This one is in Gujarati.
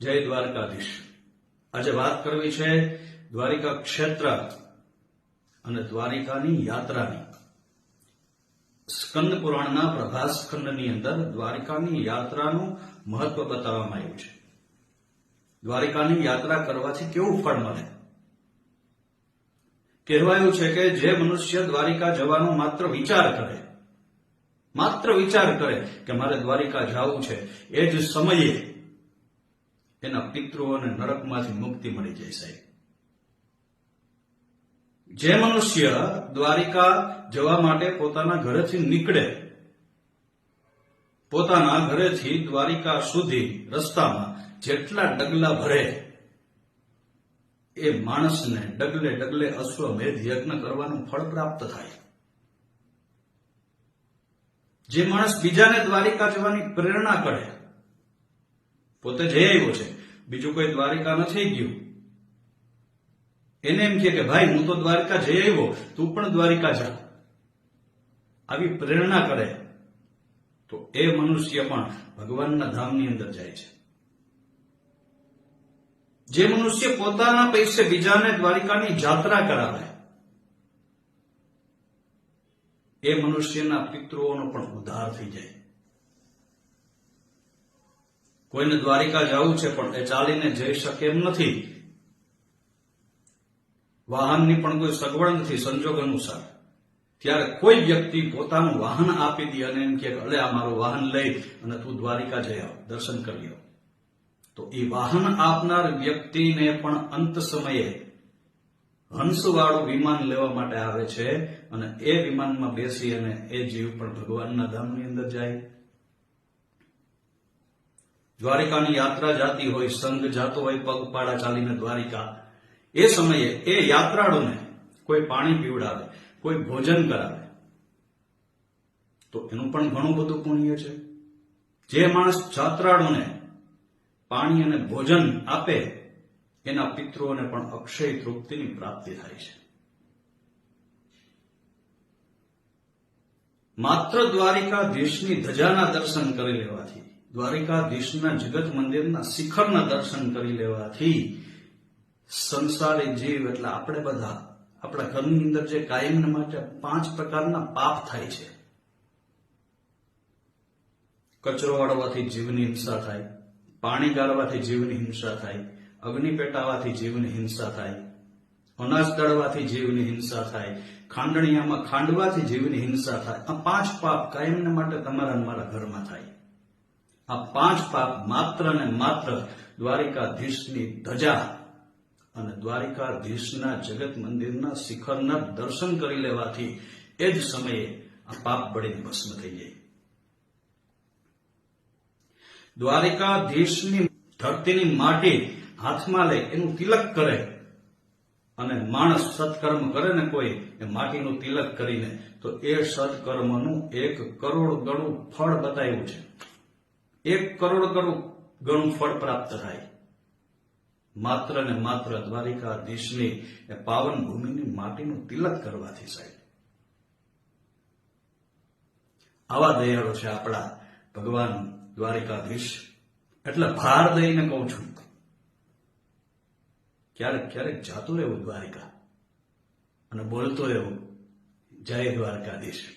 જય દ્વારકાધીશ. આજે વાત કરવી છે દ્વારિકા ક્ષેત્ર અને દ્વારિકાની યાત્રાની. સ્કંદ પુરાણના પ્રભાસ ખંડની અંદર દ્વારિકાની યાત્રાનું મહત્વ બતાવવામાં આવ્યું છે. દ્વારિકાની યાત્રા કરવાથી કેવું ફળ મળે? કહેવાયું છે કે જે મનુષ્ય દ્વારિકા જવાનો માત્ર વિચાર કરે, માત્ર વિચાર કરે કે મારે દ્વારિકા જવું છે, એ જ સમયે એના પિતૃઓને નરકમાંથી મુક્તિ મળી જાય સાહેબ. જે મનુષ્ય દ્વારિકા જવા માટે પોતાના ઘરેથી નીકળે, પોતાના ઘરેથી દ્વારિકા સુધી રસ્તામાં જેટલા ડગલા ભરે, એ માણસને ડગલે ડગલે અશ્વમેધ યજ્ઞ કરવાનું ફળ પ્રાપ્ત થાય. જે માણસ બીજાને દ્વારિકા જવાની પ્રેરણા કરે પોતે જઈ આવ્યો છે. બીજું કોઈ દ્વારિકા નથી ગયું. એને એમ કે, ભાઈ, હું તો દ્વારિકા જઈ આવ્યો. તું પણ દ્વારિકા જા. આવી પ્રેરણા કરે. તો એ મનુષ્ય પણ ભગવાનના ધામની અંદર જાય છે. જે મનુષ્ય પોતાના પૈસે બીજાને દ્વારિકાની જાત્રા કરાવે, એ મનુષ્યના પિતૃઓનો પણ ઉદ્ધાર થઈ જાય. કોઈને દ્વારિકા જવું છે પણ એ ચાલીને જઈ શકે એમ નથી. વાહનની પણ કોઈ સગવડ નથી સંજોગ અનુસાર. ત્યારે કોઈ વ્યક્તિ પોતાનું વાહન આપી દે અને એમ કે, અલે, આ મારું વાહન લઈ અને તું દ્વારિકા જઈ આવ, દર્શન કરી આવ. તો એ વાહન આપનાર વ્યક્તિને પણ અંત સમયે હંસવાળું વિમાન લેવા માટે આવે છે અને એ વિમાનમાં બેસી અને એ જીવ પણ ભગવાનના ધામની અંદર જાય. દ્વારિકાની યાત્રા જાતી હોય, સંઘ જાતો હોય, પગપાળા ચાલીને દ્વારિકા, એ સમયે એ યાત્રાળુને કોઈ પાણી પીવડાવે, કોઈ ભોજન કરાવે. તો એનું પણ ઘણું બધું પુણ્ય છે. જે માણસ યાત્રાળુને પાણી અને ભોજન આપે, એના પિતૃઓને પણ અક્ષય તૃપ્તિની પ્રાપ્તિ થાય છે. માત્ર દ્વારિકાધીશની ધજાના દર્શન કરી લેવાથી દ્વારિકાધીશના જગત મંદિરના શિખરના દર્શન કરી લેવાથી સંસારી જીવ, એટલે આપણે બધા, આપણા ઘરની અંદર જે કાયમ માટે પાંચ પ્રકારના પાપ થાય છે. કચરો વાળવાથી જીવની હિંસા થાય, પાણી ગાળવાથી જીવની હિંસા થાય, અગ્નિ પેટાવાથી જીવની હિંસા થાય, અનાજ દળવાથી જીવની હિંસા થાય, ખાંડણીયામાં ખાંડવાથી જીવની હિંસા થાય. આ પાંચ પાપ કાયમને માટે તમારા મારા ઘરમાં થાય. આ પાંચ પાપ માત્ર ને માત્ર દ્વારિકાધીશની ધજા અને દ્વારિકાધીશના જગત મંદિરના શિખરના દર્શન કરી લેવાથી એ જ સમયે આ પાપ બળીને ભસ્મ થઈ જાય. દ્વારિકાધીશની ધરતીની માટી હાથમાં લે, એનું તિલક કરે અને માણસ સત્કર્મ કરે ને કોઈ, એ માટીનું તિલક કરીને, તો એ સત્કર્મનું એક કરોડ ગણું ફળ બતાવ્યું છે. એક કરોડ ગણું ગણું ફળ પ્રાપ્ત થાય. માત્ર ને માત્ર દ્વારિકાધીશની પાવન ભૂમિની માટીનું તિલક કરવાથી સાહેબ. આવા દયાળો છે આપણા ભગવાન દ્વારિકાધીશ. એટલે ભાર દઈને કહું છું, ક્યારેક ક્યારેક જાતું રહેવું દ્વારિકા. અને બોલતો રહેવું, જય દ્વારકાધીશ.